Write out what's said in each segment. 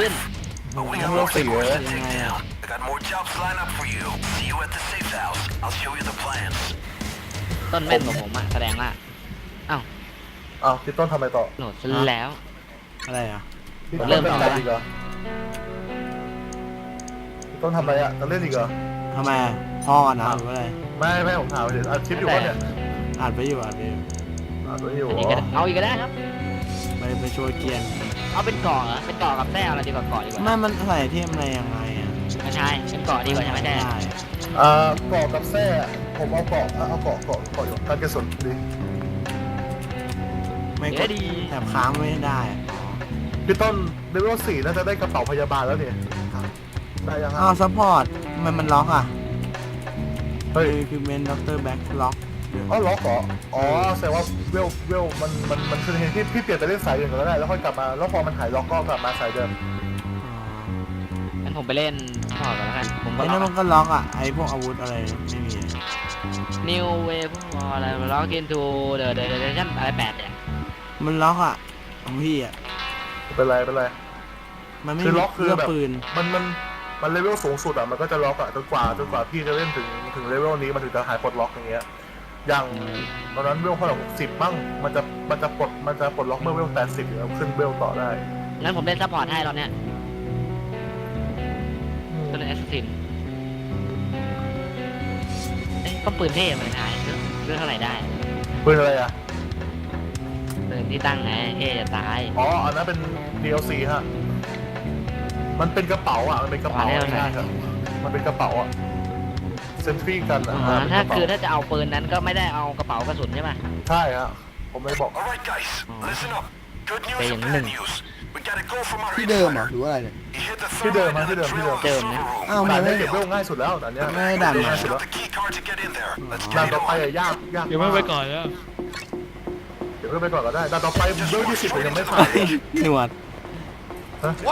ขึ้น We เว got ล more สี่เลย scores to ยังไง take อะ down. I got more jobs lined up for you. See you at the safe house. I'll show you the plans. ต้นแม่นกว่าผมอะแสดงว่าอ้าวพี่ต้นทำอะไรต่อโหลดซะแล้ว อะไรอะ พี่ต้นเริ่มเป็นต่อการละอีกเหรอพี่ต้นทำอะไรอะจะเล่นอีกเหรอทำไมอะพ่อกันนะหรือว่าอะไรไม่ไม่ผมถามเฉยอัดคลิปอยู่วะเนี่ยอ่านไปอยู่อ่านไปอยู่อัดไว้อยู่อันนี้ก็ได้เอาอีกก็ได้ครับ ไปไปช่วยเกียนเอาเป็นเกาะเหรอเป็นเกาะกับแต้อะไรดีกว่าเกาะดีกว่าไม่มันใส่ที่อะไรยังไงอะไม่ใช่เป็นเกาะดีกว่าใช่ไหมแต้ได้อ่าเกาะกับแส้ผมเอาเกาะอะเอาเกาะเกาะเกาะอยู่การกระสุนดีไม่กเดี๋ยดวดีแถบค้างไม่ได้อะพี่ต้นเลเวลสี่น่าจะได้กระเป๋าพยาบาลแล้วเนี่ยได้ยังอ้าฮะวซัพพอร์ตทำไมมันล็อกอะเฮ้ย คือเป็นด็อกเตอร์แบ็คล็อก อ๋อล็อกเหรออ๋อแสดงว่าเวลเวลมันมันมันคือเห็นที่พี่เปลี่ยนไปเล่นสายอื่นก็ได้แล้วค่อยกลับมาแล้วพอมันหายล็อกก็กลับมาสายเดิมงั้นผมไปเล่นพอก่อนแล้วกันผมก็ไอ้นั่นมันก็ล็อกอะไอ้พวกอาวุธอะไรไม่มีเลยนิวเวฟอะไรล็อกอินทูเดอะเดอะเดอะชั่นอะไรแปดเนี่ยมันล็อกอะของพี่อะเป็นไรเป็นไร มันไม่คือมีล็อกคือเลือกแบบ ปืนมันมันมันเลเวลสูงสุดอะมันก็จะล็อกอะจนกว่าจนกว่าพี่จะเล่นถึงถึงเลเวลนี้มันถึงจะหายปลดล็อกอย่างเงี้ย อย่างตอนนั้นเวลเท่าไหร่สิบมั่งมันจะมันจะปลดมันจะปลดล็อกเมื่อเวลแปดสิบแล้วขึ้นเวลต่อได้งั้นผมเล่นซัพพอร์ตให้เราเนี่ยตัวเล่นแอสซินเอ้ยก็ปืนเท่เหมือนไทยเรื่องเรื่องเท่าไหร่ได้ปืนอะไรอะปืนที่ตั้งไงเท่จะตายอ๋ออันนั้นเป็น DLC ฮะมันเป็นกระเป๋าอะมันเป็นกระเป๋าอ๋อได้ง่ายๆครับมันเป็นกระเป๋าอะ เซนทรีกันอ๋อะอเป็นถ้ากระเป๋าคือถ้าจะเอาปืนนั้นก็ไม่ได้เอากระเป๋ากระสุนใช่ป่ะใช่ฮะผมเลยบอก All right, guys. Listen up. Good news Okay, and yun bad lang. news. We gotta go from our ที่เดิมเหรอหรือว่าอะไรเนี่ย You hit the ที่ third เดิม line ฮะ of ที่ the เดิมที่ drill เดิม of the เดิมนะ server room. อ้าวด่านไม่นี้ได้เก็บเวลง่ายสุดแล้วด่านเนี้ยไม่ได้ด่านเวลใหม่ง่ายสุด You แล้ว got the key card to get in there. Let's ด่าน get ต่อ it ไป on. อะยากยากเดี๋ยวไม่ไปก่อนแล้วเดี๋ยวไม่ไปก่อนก็ได้ด่านต่อไปเวลยี่สิบยังไม่ผ่านเลยหนวด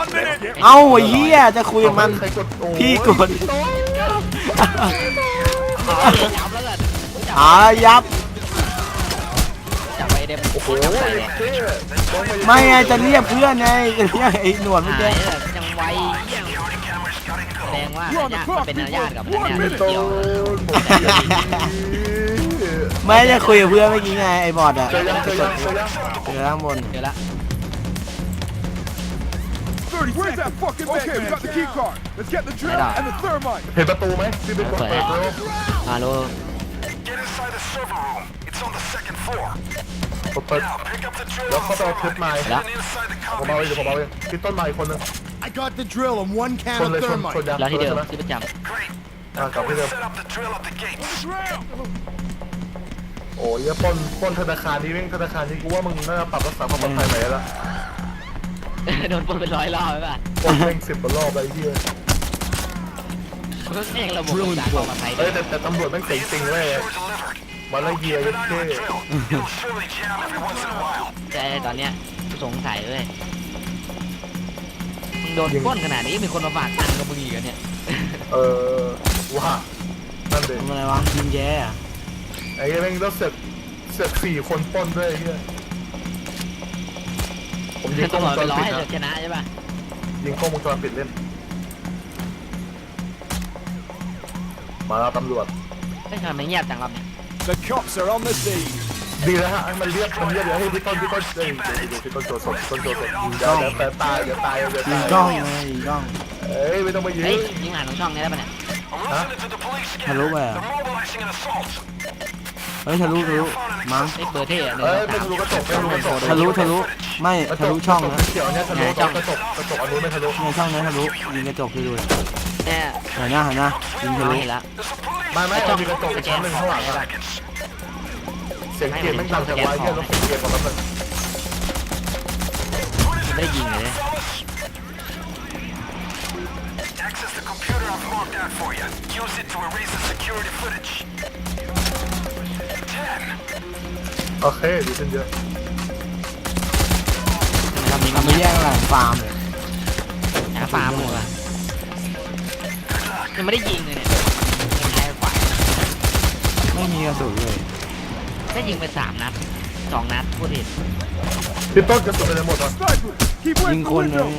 One minute. เอ้าไอ้เหี้ยจะคุยกับมันใครกดโอ้ยพี่กด โอ้ยจับแล้วกัน อายับจับไปเดมโอ้โหจับไปเลยเท่ลงปไม่ไงจะเรียกเพื่อนไงจะเรียกไอ้หนวดเมื่อหายกี้เลยยังไวเยี่ยง Security cameras gotta แสด go. งว่าญาติมันเป็นญาติกับเนี่ยไม่ไม่โดเกี่ยวนผมเกลียดไม่จะคุยกับเพื่อนเมื่อกี้ไงไอ้บอดอะเจอยังเจอยังเจอยังเจอข้างบนเดี๋ยวละ Where's that fucking Okay, we got the key card. Let's get the drill Right on. and the thermite. เห็นประตูไหมพี่เป็นคนเปิดเร็วฮัลโหล Get inside the server room. It's on the second floor. ผมเปิด Now pick up the drill แล้ว of เขา the จะเอาคลิป thermite มา and inside the ผมเอาเอง copy เดี๋ยวผมเอาเองพี่ต้นไม้คนหนึง I got the drill and one ช can นเลยชนชนยางแล้วที่เดิมใช่ไหม ที่ประจ Great. Ah, Now go copy and them. set up the drill at the gates. โอ้ยปล้นปล้นธนาคารนี้แม่งธนาคารนี้กูว่ามึงน่าจะปรับรักษาความปลอดภัยใหม่แล้วำ โดนปล้นเป็นร้อยรอบไปป่ะปล้นแม่งสิบกว่ารอบไปเฮียเองระบบรักษาความปลอดภัยเอ้ยแต่แต่ตำรวจแม่งเจ๋งจริงเว้ย They were delivered. มาไล่เยีย Keep ยั an ด eye เท่ on the drill. It'll surely jam every once in a while. แต่ตอนเนี้ยสงสัยเลยมึงโดนปล้นขนาดนี้มีคนมาฝากตังค์กับมึงอีกเหรอเนี่ยเออว่านั่นเองทำอะไรวะยิงแย่อะไอ้เหี้ยแม่งแล้วเสร็จเสร็จสี่คนปล้นด้วยไอ้เฮีย ผมยิงกล้องตำรววงจจไปรร้อปิยดให้นะชนะใช่ป่ะยิงกล้องวงจรปิดเล่น มาแล้วตำรวจ ไม่ทำไมเงียบจังรอบเนี่ย The cops are on the scene. ดีแล้วฮะให้มันเรียกมันเรียกเดี๋ยวให้พี่ต้นพี่ต้นเอ้ยเดี๋ยวเดี๋ยวพี่ต้นโจรสดต้นโจรสดเดี๋ยวเดี๋ยวแต่ตายเดี๋ยวตายเดี๋ยวยิงตายกล้องเลยยิงกล้องเอ้ยไม่ต้องมายิงเฮ้ยยิงผ่านตรงช่องนี้ได้ป่ะเนี่ย I'm listening to the police ทะลุ scanner. ไปอะ They're mobilizing an assault. เฮ้ยทะลุทะลุมั้งไอ้เบอร์เท่อะหนึ่งเอ้ยสองไม่สามทะลุกระจกไม่ทะลุกระจกทะลุทะลุไม่กระจทะกลุช่องกระจนะกเขียวเนี่ยทะลุกระจกกระจกอันนู้นไม่ทะลุในช่องนั้นทะลุยิงกระจกให้ดูเลยเนี่ยเห็นนะเห็นนะยิงทะลุเห็นแล้ว There's the police. ไม่ไม่เอามีกระจกอีกชั้นหนึ่งข้างหลังอะ Seconds. เสียงเกียร์แม่งดังจากไว้เฮียแล้วเสียงเกียร์ของมันไม่ได้ยิงเลย โอเคดีขึ้นเยอะทำไมรอบนี้ทำมันไปแย่งหลังฟาร์มเลยหาฟาร์มหมดอะยังไม่ได้ยิงเลยเนี่ยยังไงฝ่ายไม่มีกระสุนเลยได้ยิงไปสามนัดสองนัดพูดผิดพี่ต้นกระสุนไปไหนหมดอะ Sniper, keep away ยิง from ค the นเลย window.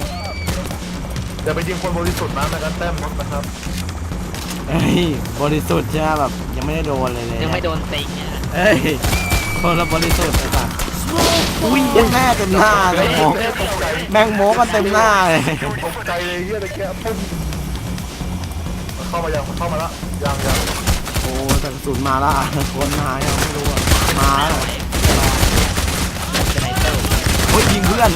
อย่าไปยิงคนบริสุทธิ์นะไม่งั้นแต้มลดนะครับเฮ้ยบริสุทธิ์ใช่ไหมแบบยังไม่ได้โดนเลยเลยยังไม่โดนติงเนี่ยเฮ้ย คนละบริสุทธิ์ไอ้สัสอุ้ยแม่เต็มหน้าเลยโมกแม่ตกใจแมงโมกันเต็มหน้าเลยตกใจเลยเฮียตะแกพุ่งมันเข้ามายังมันเข้ามาละยังยังโอ้แต่กระสุนมาละคนมายังไม่รู้อะมาแล้วสไนเปอร์โอ้ยยิงเพื่อน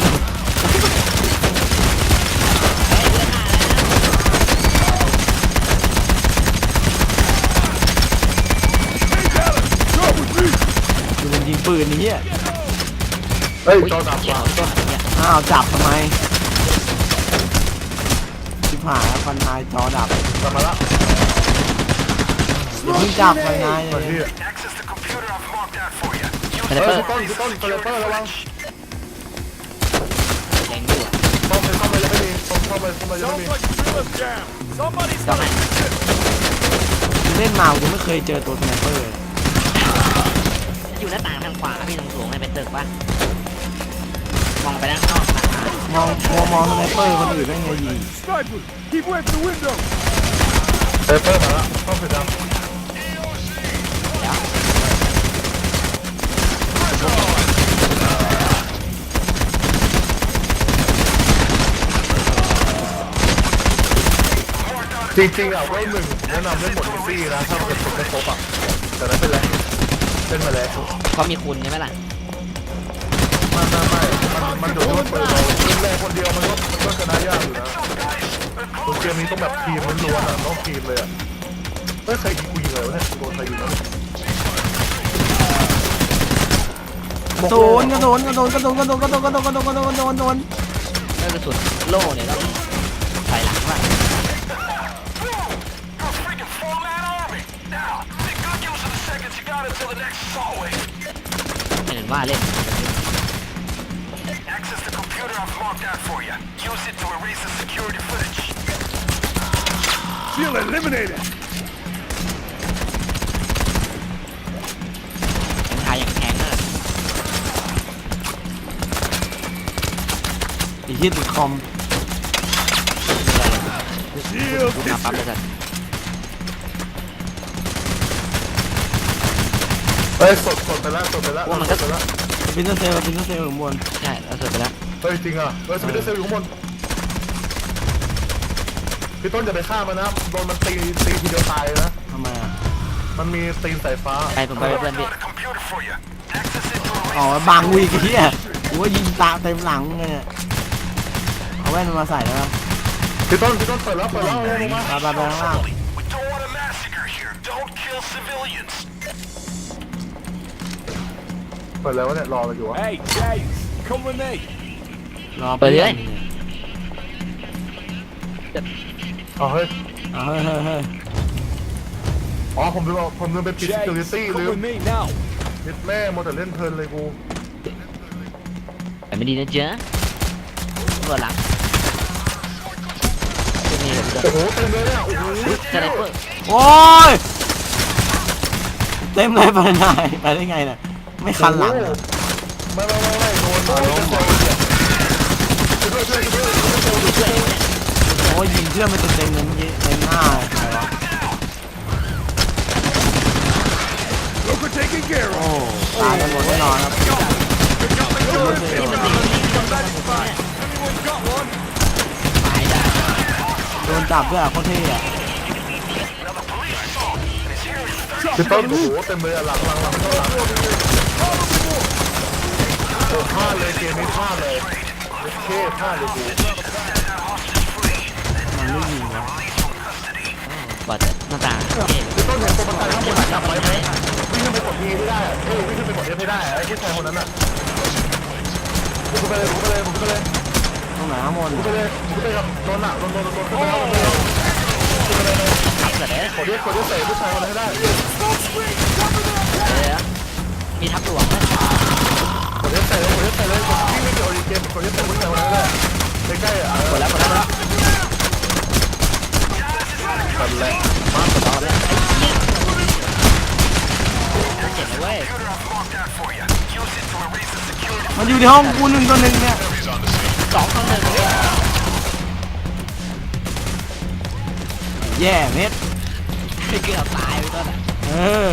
ดูมันยิงปืนนี่เหี้ยเฮ้ยอุ้ยจอดับเกี่ยว่ะวต้นอะไรเนี่ยอ้าวจับทำไมชิบหายแล้วฟันนายจอดับกลับมาละอย่าเพิ่งจับฟันนายมาเลยที่ Access the computer I've marked out for you. ส Use ไนเฮ้เปยอร์พี่ต้นพี่ต้นสไลเปอร์ระวังแรงอยู่อะเข้าไปเข้าไปยังไม่มีเข้าไปเข้าไปยังไม่มี Sounds like a drill jam. Somebody's ต้องให้เล่นมากูไม่เคยเจอตัวสไนเปอร์เลย อยู่หน้าต่างทางขวาพี่ตรงสูงให้เป็นตึกปะมองไปด้านนอกนะมองมองมองสไนเปอร์คนอื่นได้ไงยิง Sniper, keep away from the window. สไลเปอร์มาและเข้าไปดังจริงๆอะเว้ยหนึ่งแนะนำเล่นหมดซีนะถ้าเป็นคนไม่ครบอะแต่นั้นเป็นไร เล่นมาแล้วเพราะมีคุณใช่ไหมล่ะไม่ไม่ไม่มันมันดูที่ว่าเปิดเราเล่นแรกคนเดียวมันก็มันก็ชนะยากอยู่นะตัวเกมนี้ต้องแบบทีมล้วนๆอะต้องทีมเลยอะไม่เคยยิงกูยิงเลยวะเนี่ยโดนใครยิงนะกระสุนกระสุนกระสุนกระสุนกระสุนกระสุนกระสุนกระสุนกระสุนกระสุนกระสุนเมื่อกระสุนโล่เนี่ยต้อง seconds you got until the next assault wave. เห็นว่าเล่น Access the computer I've marked out for you. Use it to erase the security footage. Feel eliminated. ยังทายยังแข็งเลย ไอ้เหี้ยติดคอม Shield ดูมาปั๊บเลยสัตว์ ฮ้ยสดสดไปแล้วสดไปแล้วสดไปแล้วพินเตอร์เซลพินเตอร์เซลข้างบนใช่เราเสร็จไปแล้วเฮ้ยจริงอะเฮ้ยสปิเดอร์เซลอยู่ข้างบนพี่ต้นอย่าไปฆ่ามันนะโดนมันตีตีทีเดียวตายเลยนะทำไมอะมันมีตีนสายฟ้าไปผมไปเป็นเพื่อนพี่ Got a computer for you. Access it to erase อ๋อบังวีกไอ้เหี้ยกูว่ายิงตาเต็มหลังเลยเนี่ยเอาแว่นมาใส่แล้วนะพี่ต้นพี่ต้นเปิดแล้วเปิดแล้วลงมาไปไปไปข้างล่าง We don't want a massacre here. Don't kill civilians. เปิดแล้ววะเนี่ยรอเราอยู่วะ Hey, James, come with me. รอเปิดเลย อ๋อเฮ้ยเอาเฮ้ยเฮ้ยเฮ้ยอ๋อผมลืมเอาผมลืมไปปิด security James, ลื come ม with me now. ยึดแม่โมแต่เล่นเพลินเลยกูแต่ไม่ดีนะเจ๊ะตำรวจหลังจะมีแบบเดิโอ้โหเต็มเลยอะโอ้โหสไนเปอร์โอ้ยเต็มเลยไปไหนไปได้ไงน่ะ ไม่คันหลังเหรอไม่ไม่ไม่ไม่โดนโดนโดนช่วยช่วยช่วยช่วยโอ้ยยิงเพื่อนไปเต็มๆเลยเมื่อกี้เต็มหน้าเลยใครวะ Joker taken care โอ้ of. ตายกันหมดแน่นอนครับนี่มันตี Anyone got one? ตายได้โดนจับด้วยอะโคตรเท่อะพี่ต้นโอ้โหเต็มเลยอะหลังหลังหลังหลัง พลาดเลยเกมนี้พลาดเลยเท่พลาดเลยกูมันไม่ยิงวะบอดหน้าตางเอ๊ะพี่ต้นเห็นตัวประกันข้างบนจับไว้ไหมวิ่งขึ้นไปกดทีไม่ได้อะเอ้ยวิ่งขึ้นไปกดเอฟไม่ได้อะไอ้ผู้ชายคนนั้นอะบุกไปเลยบุกไปเลยบุกไปเลยตรงไหนข้างบนบุกไปเลยบุกไปกับโดนอะโดนโดนโดนโดนขึ้นไปแล้วขึ้นไปแล้วขึ้นไปเลยทับเกิดเลยกดเรียกกดเรียกใส่ผู้ชายคนนั้นให้ได้เดี๋ยว มีทับหลวงไหมกดเรียกใส่เลยกดเรียกใส่เลยกดวิ่งไม่เกี่ยวกับเกมกดเรียกใส่ผู้ชายคนนั้นให้ได้ใกล้ๆอะกดแล้วกดแล้วกดแล้วตัดแหละมากดแล้วแล้วไอ้เหี้ยเจ็บนะเว้ย Computer I've marked out for you. Use it to erase the security มันอยู่ในห้องกูหนึ่งตัวหนึ่งเนี่ยสองต่อหนึ่งเนี่ยแย่เม็ดเกือบตายไปต้นอะเออ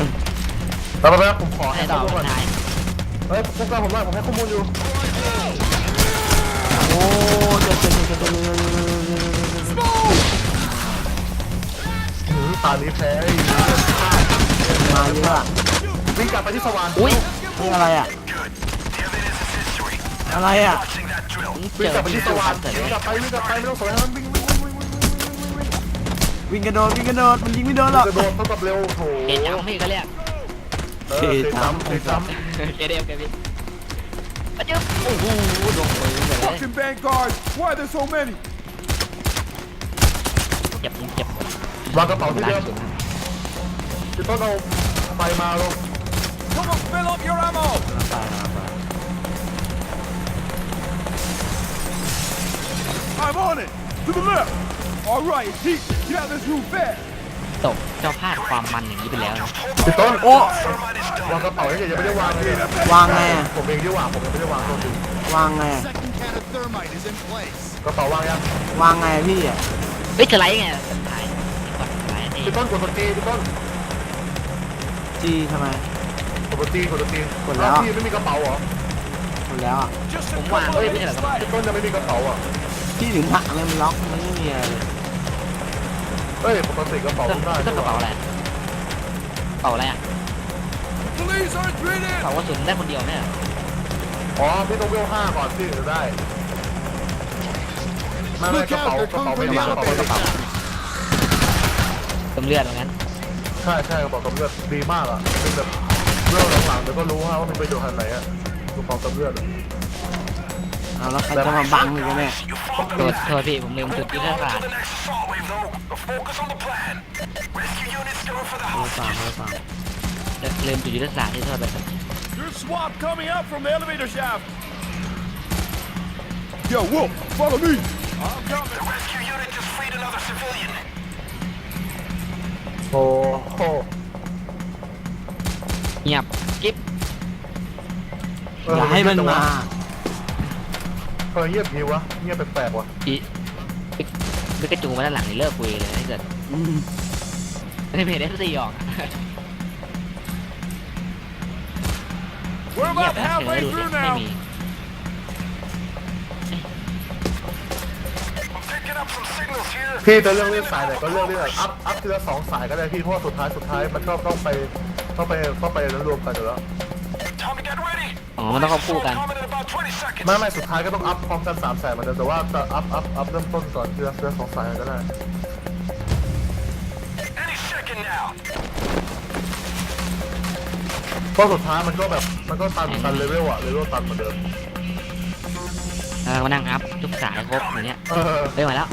ไปไปไปผมขอให้ดอกก่อนเฮ้ยพวกเราผมหน่อผมให้ข้อมูลอยู่ โอ้เจ็บเจ็บเจ็บเจ็บเจ็บหือตานี้แพ้มาเยอะวิ่งกลับไปที่สว่านอุ้ยนี่อะไรอะ อะไรอะวิ่งกลับไปที่สว่านวิ่งกบไปวิ่งกับไปไม่ต้องนจมันวิ่งวิ่วิ่งกระโดดวิ่งกระโดดมันยิงไม่โดนหรอกกระโดดเท่ากับเร็วโหเห็นยังพี่ก็เรียก เออเคยซ้ำเคยซ้ เกเดียวเกพี่อะจึ๊บโอ้โหลงมือเลย Fucking vanguards. Why are there so many? เจ็บเจ็บ ำวางกระเป๋าที่เดิมจะต้องเอาไฟมาลง Come on, fill up your ammo. I'm on it. To the left. All right, it's heat. Get out of this room fast. ตกเจ้าพลาดความมันอย่างนี้ไปแล้วนะพี่ต้นโอ้วางกระเป๋าให้ยังไม่ได้วางเลยวางไงอะผมเองที่วางผมยังไม่ได้วางตัวจริงวางไงอะ Second can of thermite is in place. กระเป๋าวางยังวางไงอะพี่อะเฮ้ยสไลด์ไงสไลด์กดสไลด์นี่พี่ต้นกดตัวจีพี่ต้นจีทำไม กดตัวจีกดตัวจีกดแล้ว อ้าพี่ไม่มีกระเป๋าเหรอหมดแล้วอะ Just ผ a มวาง couple เฮ้ย of ไม่ใช่เหรอ minutes พี่ left. ต้นยังไม่มีกระเป๋าอะพี่ถึงผลักเลยมันล็อกมันไม่มีอะไรเลย เฮ้ยปกติกระเป๋าต้นได้ต้นกระเป๋าอะไรกระเป๋าอะไรอะ Police are กระ treated. เป๋ากระสุนได้คนเดียวเนี่ยอ๋อพี่ต้องเวลห้าก่อนที่จะได้ไม่ไม่กระเป๋ากระเป๋าไม่ได้กระเป๋าไม่ได้เติมเลือดเหมือนกันใช่ใช่กระเป๋าตำเลือดดีมากอะเป็นแบบเรื่องหลังๆเดี๋ยวก็รู้ว่ามันประโยชน์ทางไหนอะกระเป๋าตำเลือด เอาแล้วใครจะมาบังอีกอะเนี่ยโทษโทษพี่ผมลืมจุดยุทธศาสตร์ The next assault wave, though. But focus on the plan. Rescue units going for the เอา house. เปล่าเอาเปล่าลืมจุดยุทธศาสตร์ที่โทษไป There's swap coming up from the elevator shaft. Yo, Wolf, follow me. I'm coming. The rescue unit just freed another civilian. โอ้โหเงียบกิ๊บเอย่าให้มันมา เออเงียบทีวะเงียบแปลกๆว่ะอีปิกปิกระจูมาด้านหลังนี่เลิกคุยเลยถ้าเกิดอืมไม่เพจเอฟซีออก We're เงียบ about นะเฉย halfway ดูดิ through ไม่ now. มี I'm picking up some signals here. พี่จะเลือกเล่นสายไหนก็เลือกเล่นแบบอัพอัพทีละสองสายก็ได้พี่เพราะว่าสุดท้ายสุดท้ายมันก็ต้องไปต้องไปต้องไปแล้วรวมกันอยู่แล้ว Time to get ready. อ๋อมันต้องควบคู่กัน Coming in about 20 seconds. ไม่ไม่สุดท้ายก็ต้องอัพพร้อมกันสามสายเหมันเดิมแต่ว่าจะอัพอัพอัพเริ่มต้นก่อนทีละทีละสองสายก็ได้ Any second now. เพราะสุดท้ายมันก็แบบมันก็ตันตันเลเวลอะเลเวลตันเหมือนเดิมแล้วก็มานั่งอัพทุกสายครบอย่างเนี้ยเออเฮ้ยมาแล้ว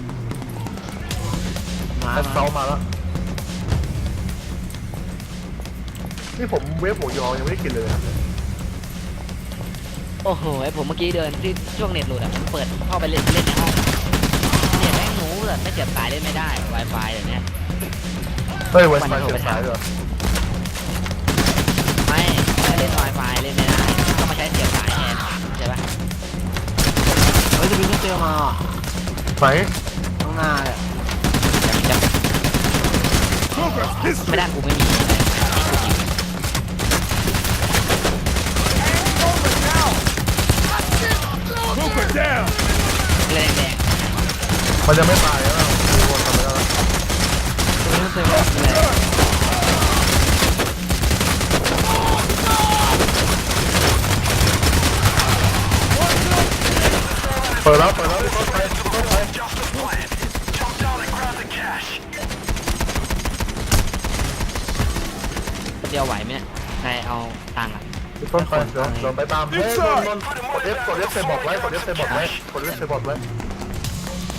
มาแอดเซมาลมาแล้วนี่ผมเวฟหมูยอยังไม่ได้กินเลยนะ โอ้โหไอผมเมื่อกี้เดินที่ช่วงเน็ตหลุดอะผมเปิดเข้าไปเล่นเล่นในห้องเน็ตแม่งหนูเลยไม่เสียบสายเล่นไม่ได้ Wi-Fi เดี๋ยวนี้เฮ้ยไวไฟเสียบสายเหรอไม่ถ้าเล่น Wi-Fi เล่นไม่ได้ก็มาใช้เสียบสายแทนใช่ปะเฮ้ยจะมีเจอมาอะไหนข้างหน้าเลยไม่ได้กูไม่มี แรงแรงมันจะไม่ตายแล้วดูวนกลับไปรัวนี้มันเต็มแล้วแรงปิดแล้วเปิดแล้วรีบเข้าไปรีบเข้ไปเดียวไหวไหมเนี่ายเอาตังค์อะ ต้นไปเดี๋ยวเดี๋ยวไปตามเฮ้ยนนนกด F กด F ใส่บอทไว้กด F ใส่บอทไว้กด F ใส่บอทไว้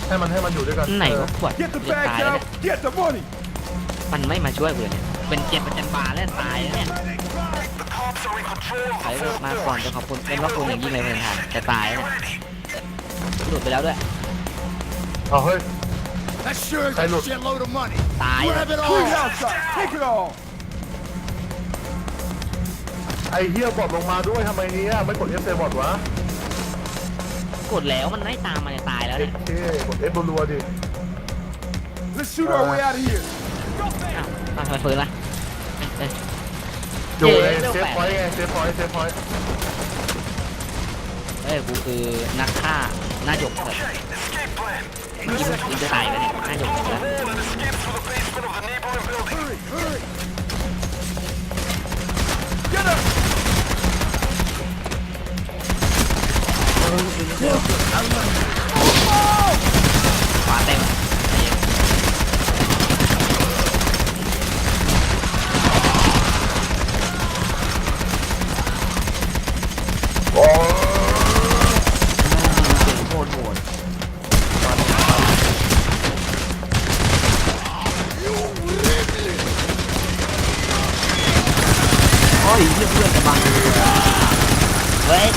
ให้มันให้มันอยู่ด้วยกันไหนวะขวด Get the จะตาย bags แล้ว out. เนี่ย Get the money. มันไม่มาช่วยกูเลยเนี่ยเป็นเจ็บเป็นจันบาแล้วตายแล้วเนี่ย The cops are in control of ใคร the เลิก whole มาก่อนจะขอบคุณเป็นว่าคุณอย่างยิ่งเลยเพื่อนทานจะตายแล้วเนี่ยหลุดไปแล้วด้วยเอาเฮ้ย That sure is Hey, a look. shitload of money. ตาย Grab it Bring it all. outside. Take it all. ไอเฮียบอทลงมาด้วยทำไมเนี้ยไม่กด F ใส่บอทวะกดแล้วมันไม่ตามมันจะตายแล้วเอเนี่ยเคกด F รัวๆดิ Let's shoot our way out of here. อ้าวอ้าวทำไมฟื้นล่ะเอ้ย อยู่ในเย้เซฟพอยต์ไงเซฟพอยต์เซฟพอยต์เอ้ยกูคือนักฆ่าหน้าหยกเถิด Okay, escape plan. เมื่อกี้มันอินจะตายไปเนี่ยหน้าหยกเถิด Wall and ขวาเต็มใจเย็น โอ้ เสียงโคตรโหดโอ้ยเพื่อนเพื่อนจะบัง เฮ้ย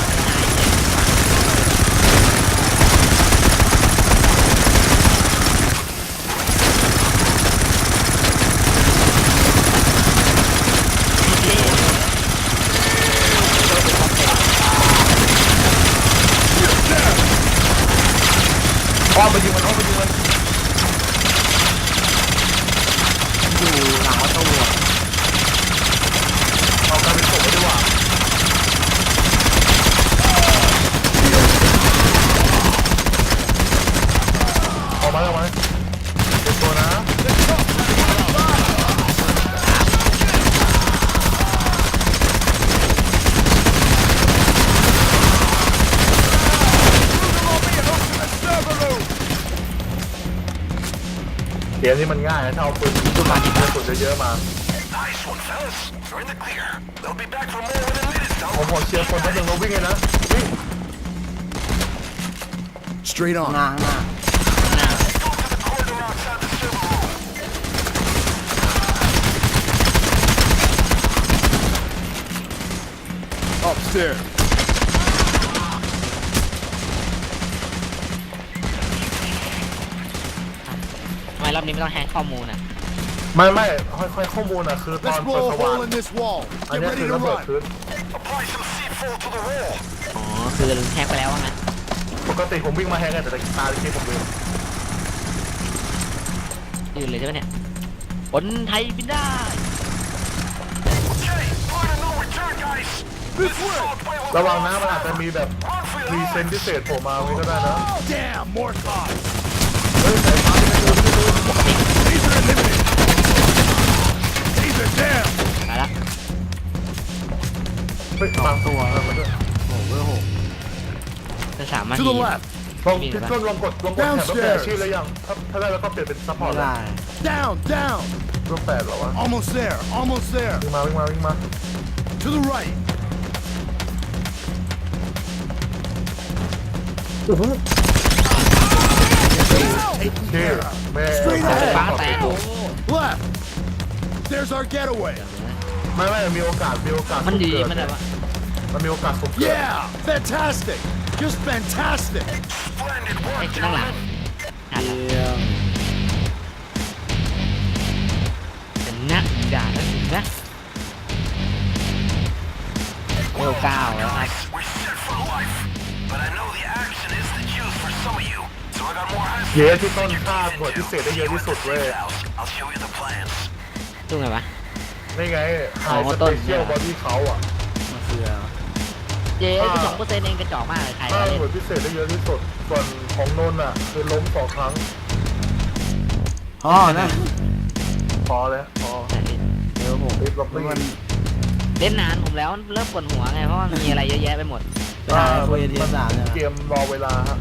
อ้อมไปยิงมันอ้อมไปยิงมัน อยู่หลังวัดตะวัว เอาการเป็นศพไม่ได้หว่าออกมาออกมาเก็บตัวนะ Server room. เกมนี้มันง่ายนะถ้าเอาปืนยิงขึ้นมายิงกระสุนเยอะๆมา Nice one, fellas. You're in the clear. They'll be back for more in a minute, ผม though. ขอเชียร์คนนิดนึงเราวิ่งเลยนะวิ่ง Straight หน้า on. หน้าหน้า Go to the corridor outside the server room. Upstairs. ไมรอบนี้ไม่ต้องแฮกข้อมูลอะไม่ไม่ค่อยๆข้อมูลอะคือตอน Let's เปิด blow ส a ว่าง hole in this wall. อัน Get เนี้ย ready คือ to ระเบิด run. พื้น Apply some C4 to the wall. อ๋อคือแฮกไปแล้วว่างั้นปกติผมวิ่งมาแฮงกันแต่ตะกี้ตาที่ผมลืมยืนเลยใช่ไหมเนี่ยคนไทยบินได้ Okay, point of no return, guys. This assault plane will ระวังนะมันอาจจะมีแบบ for รี your เซน lives. พิเศษโผล่มาไม่ก็ได้นะ Damn, more cops. เฮ้ยสายฟ้า These are eliminated. These are down. ไปละเฮ้ยบางตัวเออมาด้วยโอ้โหเว้ยโหจะสามารถ To the ยิง left. ลองพี่ต้นลองกดลองกดแถบแล้วแปะชื่อแล้วยังถ้าถ้าได้แล้วก็เปลี่ยนเป็นซัพพอไม่ร์ตแล้วได้ Down, down. รูปแปดเหรอวะ Almost there. Almost there. วิ่งมาวิ่งมาวิ่งมา To the right. โอ้โห เท่แม่ Straight ไฟ ahead. ฟ้าแตกโอ้ Left. There's our getaway. ไม่ไม่มีโอกาสมีโอกาส มันดี สุ่เกิ มันแบบว่า มันมีโอกาสสุ่มเกิด Yeah, fantastic. Just fantastic. Splendid ไอ้ work, ข้างหลัง gentlemen. หันเป็นนักด่าแล้วสินะเร็วเก้าแล้วครับ We're set for life. But I know the action is the juice for some of you. So I got more high เย้ที่ต้นฆ่าหน่วยพิเศษได้เยอะที่สุดเว้ย house. I'll show you the plans. จุ้งไงวะ นี่ไงไฮอ๋อสต้เปนเชียลบอดี้เขาอะมาเสือเจ๊ไปสองเปอร์เซ็นต์เองกระจอกมากเลยใครฆ่าวะเล่นหน่วยพิเศษได้เยอะที่สุดส่วนของนนท์อะ คือล้มสองครั้งอ๋อนะพอแล้วพอเดี๋ยวผมรีบล็อบบี้มันเล่นนานผมแล้วเริ่มปวดหัวไงเพราะว่ามันมีอะไรเยอะแยะไปหมดไปหาคุยเดียสามเนี่ยเกมรอเวลาฮะ